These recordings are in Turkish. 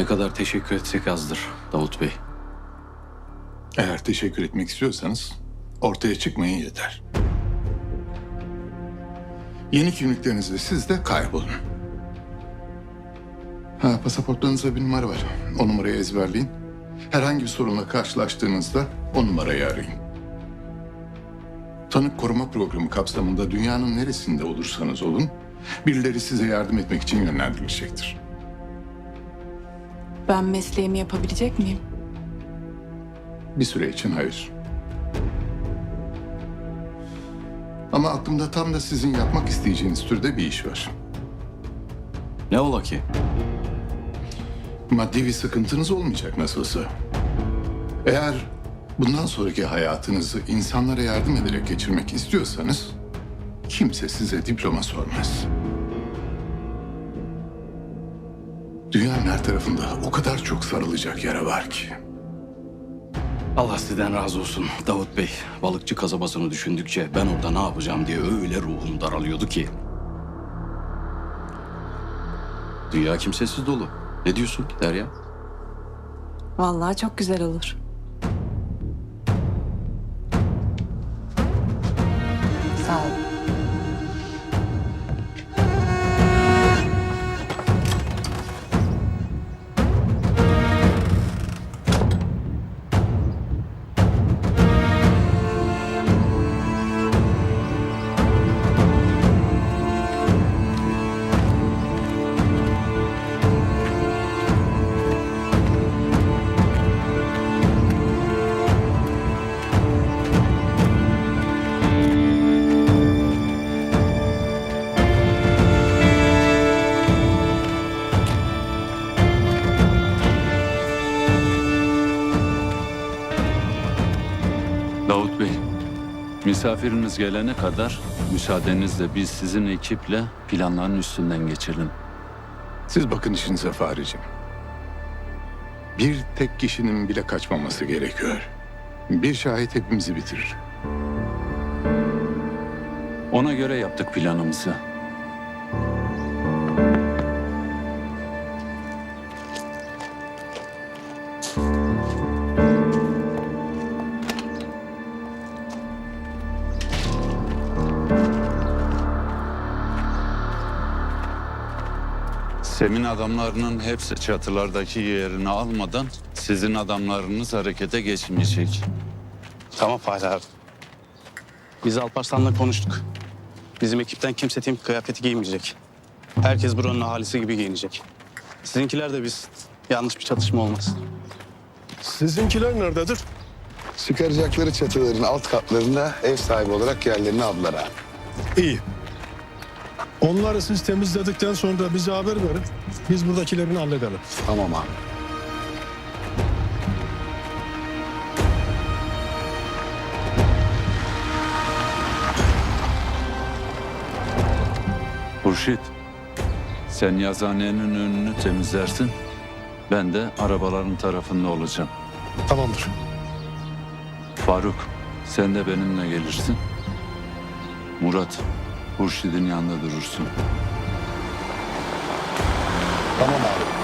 Ne kadar teşekkür etsek azdır Davut Bey. Eğer teşekkür etmek istiyorsanız ortaya çıkmayın yeter. Yeni kimliklerinizle siz de kaybolun. Ha, pasaportlarınızda bir numara var. O numarayı ezberleyin. Herhangi bir sorunla karşılaştığınızda o numarayı arayın. Tanık koruma programı kapsamında dünyanın neresinde olursanız olun, birileri size yardım etmek için yönlendirilecektir. Ben mesleğimi yapabilecek miyim? Bir süre için hayır. Ama aklımda tam da sizin yapmak isteyeceğiniz türde bir iş var. Ne ola ki? Maddi bir sıkıntınız olmayacak nasılsa. Eğer bundan sonraki hayatınızı insanlara yardım ederek geçirmek istiyorsanız kimse size diploma sormaz. Dünyanın her tarafında o kadar çok sarılacak yara var ki. Allah sizden razı olsun Davut Bey. Balıkçı kasabasını düşündükçe ben orada ne yapacağım diye öyle ruhum daralıyordu ki. Dünya kimsesiz dolu. Ne diyorsun Derya? Vallahi çok güzel olur. Misafiriniz gelene kadar müsaadenizle biz sizin ekiple planların üstünden geçelim. Siz bakın işinize Faricim. Bir tek kişinin bile kaçmaması gerekiyor. Bir şahit hepimizi bitirir. Ona göre yaptık planımızı. Semin adamlarının hepsi çatılardaki yerini almadan sizin adamlarınız harekete geçmeyecek. Tamam Fahri abi. Biz Alparslan'la konuştuk. Bizim ekipten kimse tim kıyafeti giymeyecek. Herkes buranın ahalisi gibi giyinecek. Sizinkiler de biz. Yanlış bir çatışma olmaz. Sizinkiler nerededir? Çıkaracakları çatıların alt katlarında ev sahibi olarak yerlerini aldılar abi. İyi. Onları siz temizledikten sonra bize haber verin. Biz buradakilerini halledelim. Tamam abi. Hurşit, sen yazıhanenin önünü temizlersin. Ben de arabaların tarafında olacağım. Tamamdır. Faruk, sen de benimle gelirsin. Murat, Hurşit'in yanında durursun. Tamam abi.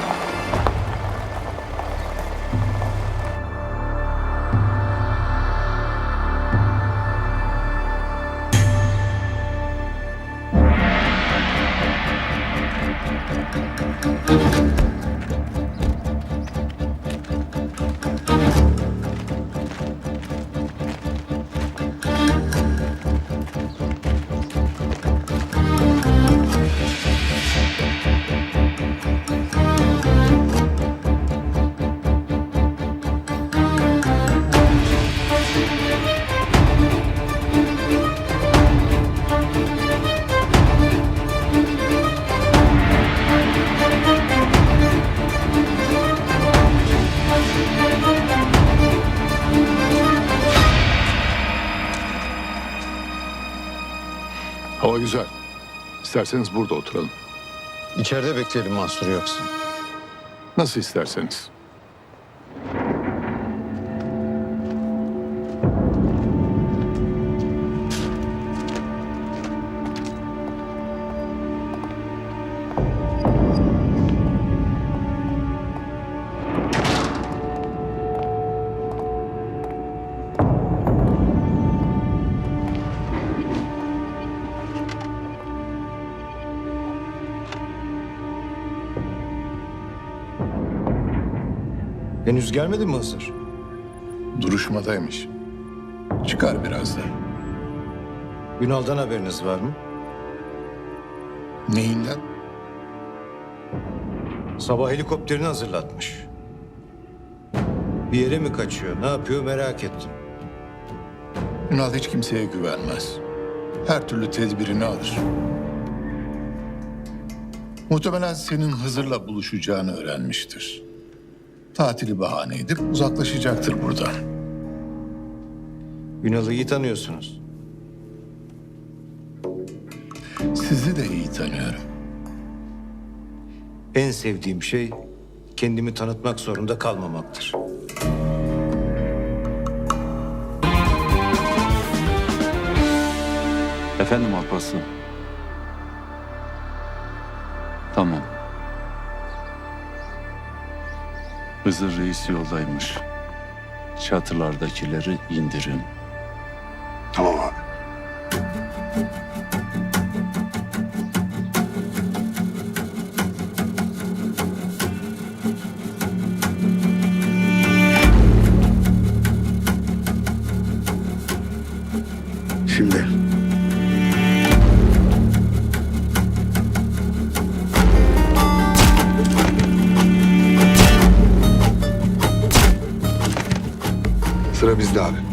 Hava güzel. İsterseniz burada oturalım. İçeride bekleyelim Mansur yoksa. Nasıl isterseniz. Henüz gelmedi mi Hızır? Duruşmadaymış. Çıkar birazdan. Ünal'dan haberiniz var mı? Neyinden? Sabah helikopterini hazırlatmış. Bir yere mi kaçıyor, ne yapıyor merak ettim. Ünal hiç kimseye güvenmez. Her türlü tedbirini alır. Muhtemelen senin Hızır'la buluşacağını öğrenmiştir. Tatili bahane edip uzaklaşacaktır buradan. Ünal'ı iyi tanıyorsunuz. Sizi de iyi tanıyorum. En sevdiğim şey kendimi tanıtmak zorunda kalmamaktır. Efendim Alparslan. Tamam. Hızır Reis yoldaymış. Çatılardakileri indirin. Tamam abi. Abi.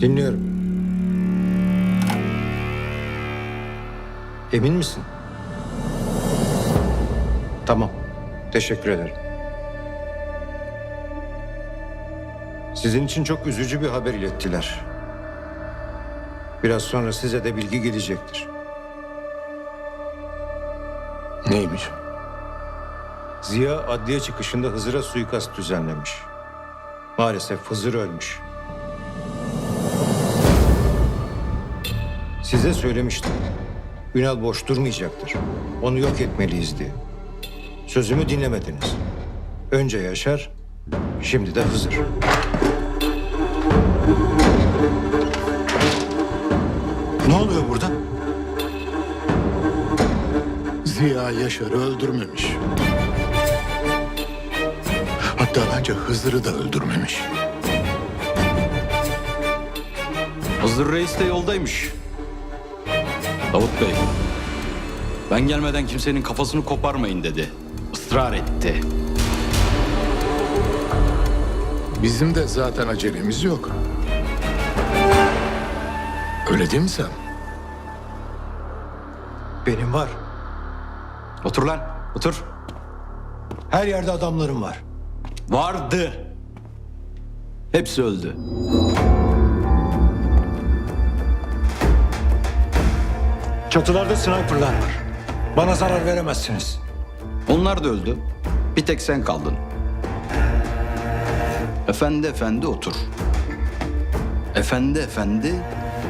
Dinliyorum. Emin misin? Tamam. Teşekkür ederim. Sizin için çok üzücü bir haber ilettiler. Biraz sonra size de bilgi gelecektir. Neymiş? Ziya adliye çıkışında Hızır'a suikast düzenlemiş. Maalesef Hızır ölmüş. Size söylemiştim. Ünal boş durmayacaktır. Onu yok etmeliyiz diye. Sözümü dinlemediniz. Önce Yaşar, şimdi de Hızır. Ne oluyor burada? Ziya Yaşar'ı öldürmemiş. Hatta bence Hızır'ı da öldürmemiş. Hızır Reis de yoldaymış. Davut Bey, ben gelmeden kimsenin kafasını koparmayın dedi. Israr etti. Bizim de zaten acelemiz yok. Öyle değil mi sen? Benim var. Otur lan, otur. Her yerde adamlarım var. Vardı. Hepsi öldü. Çatılarda sniperlar var. Bana zarar veremezsiniz. Onlar da öldü. Bir tek sen kaldın. Efendi efendi otur. Efendi efendi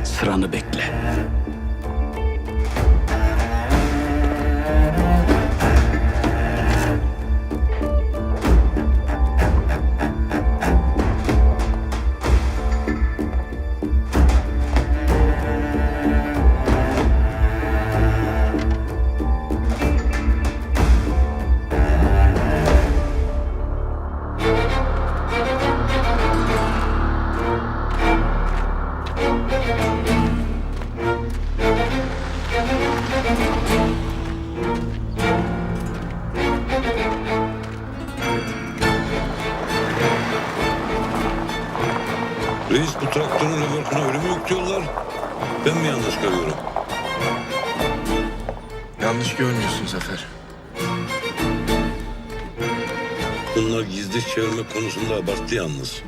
sıranı bekle. Ben mi yanlış görüyorum? Yanlış görmüyorsun Zafer. Bunlar gizli çevirme konusunda abarttı yalnız.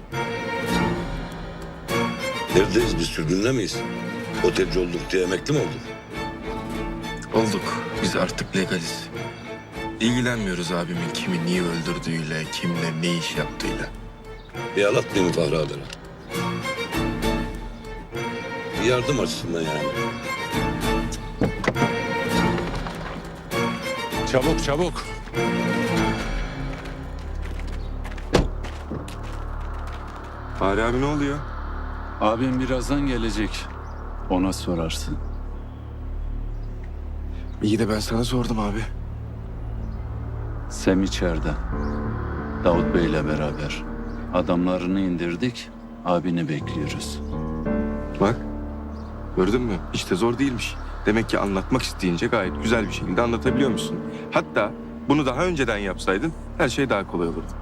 Neredeyiz biz sürgünde miyiz? Otelci olduk diye emekli mi olduk? Olduk. Biz artık legaliz. İlgilenmiyoruz abimin kimi niye öldürdüğüyle, kimle ne iş yaptığıyla. Bir alatmayayım mı Fahri Adara? Yardım açısından yani. Çabuk çabuk. Fahri abi ne oluyor? Abim birazdan gelecek. Ona sorarsın. İyi de ben sana sordum abi. Sem içeride. Davut Bey'le beraber. Adamlarını indirdik. Abini bekliyoruz. Bak. Gördün mü? Hiç de zor değilmiş. Demek ki anlatmak isteyince gayet güzel bir şekilde anlatabiliyor musun? Hatta bunu daha önceden yapsaydın her şey daha kolay olurdu.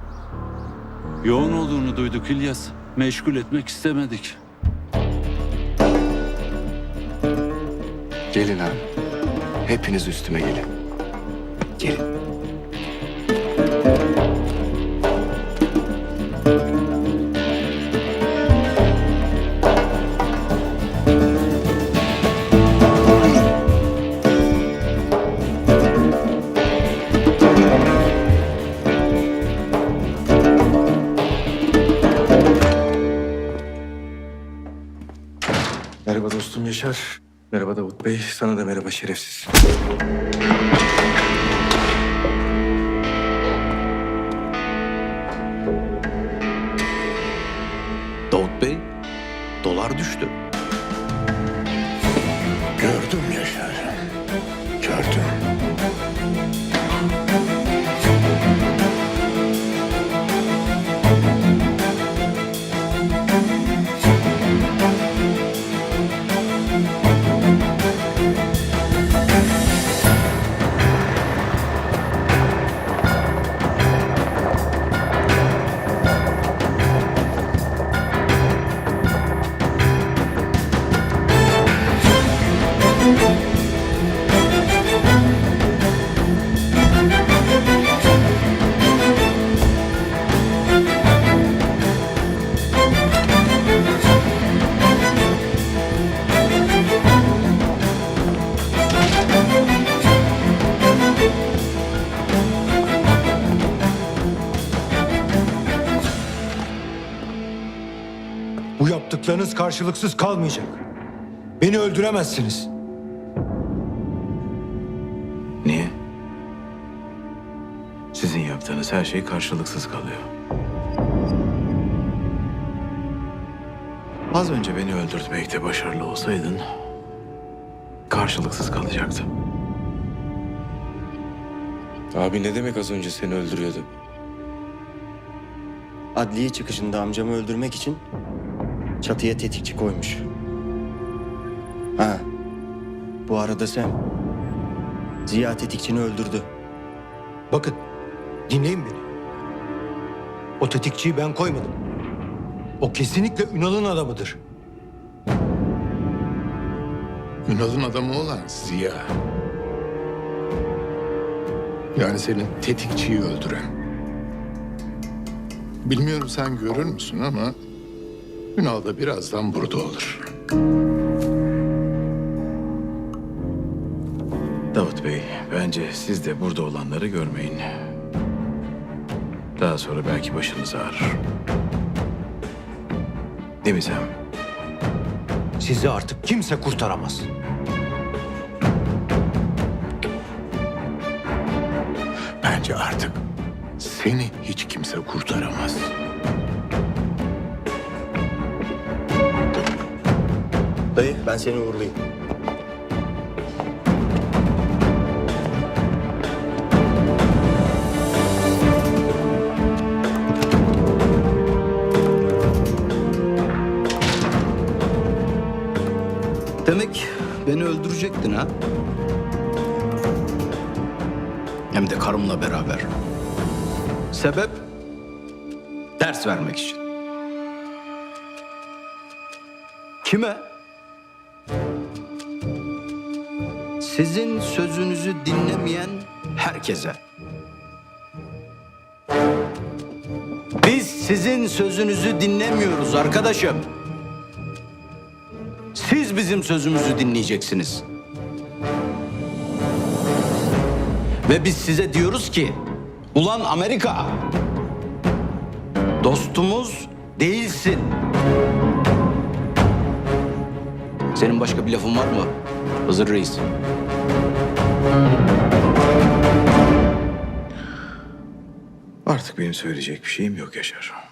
Yoğun olduğunu duyduk İlyas. Meşgul etmek istemedik. Gelin abi. Hepiniz üstüme gelin. Gelin. Yaşar. Merhaba Davut Bey. Sana da merhaba şerefsiz. Karşılıksız kalmayacak. Beni öldüremezsiniz. Niye? Sizin yaptığınız her şey karşılıksız kalıyor. Az önce beni öldürtmekte başarılı olsaydın karşılıksız kalacaktı. Abi ne demek az önce seni öldürüyordu? Adliye çıkışında amcamı öldürmek için çatıya tetikçi koymuş. Ha. Bu arada sen Ziya tetikçini öldürdü. Bakın, dinleyin beni. O tetikçiyi ben koymadım. O kesinlikle Ünal'ın adamıdır. Ünal'ın adamı olan Ziya. Yani senin tetikçiyi öldüren. Bilmiyorum sen görür müsün ama Ünal da birazdan burada olur. Davut Bey, bence siz de burada olanları görmeyin. Daha sonra belki başınız ağrır. Değil mi Sam? Sizi artık kimse kurtaramaz. Bence artık seni hiç kimse kurtaramaz. Dayı ben seni uğurlayayım. Demek beni öldürecektin ha? Hem de karımla beraber. Sebep? Ders vermek için. Kime? Sizin sözünüzü dinlemeyen herkese. Biz sizin sözünüzü dinlemiyoruz arkadaşım. Siz bizim sözümüzü dinleyeceksiniz. Ve biz size diyoruz ki, ulan Amerika, dostumuz değilsin. Senin başka bir lafın var mı? Hızır Reis. Artık benim söyleyecek bir şeyim yok Yaşar.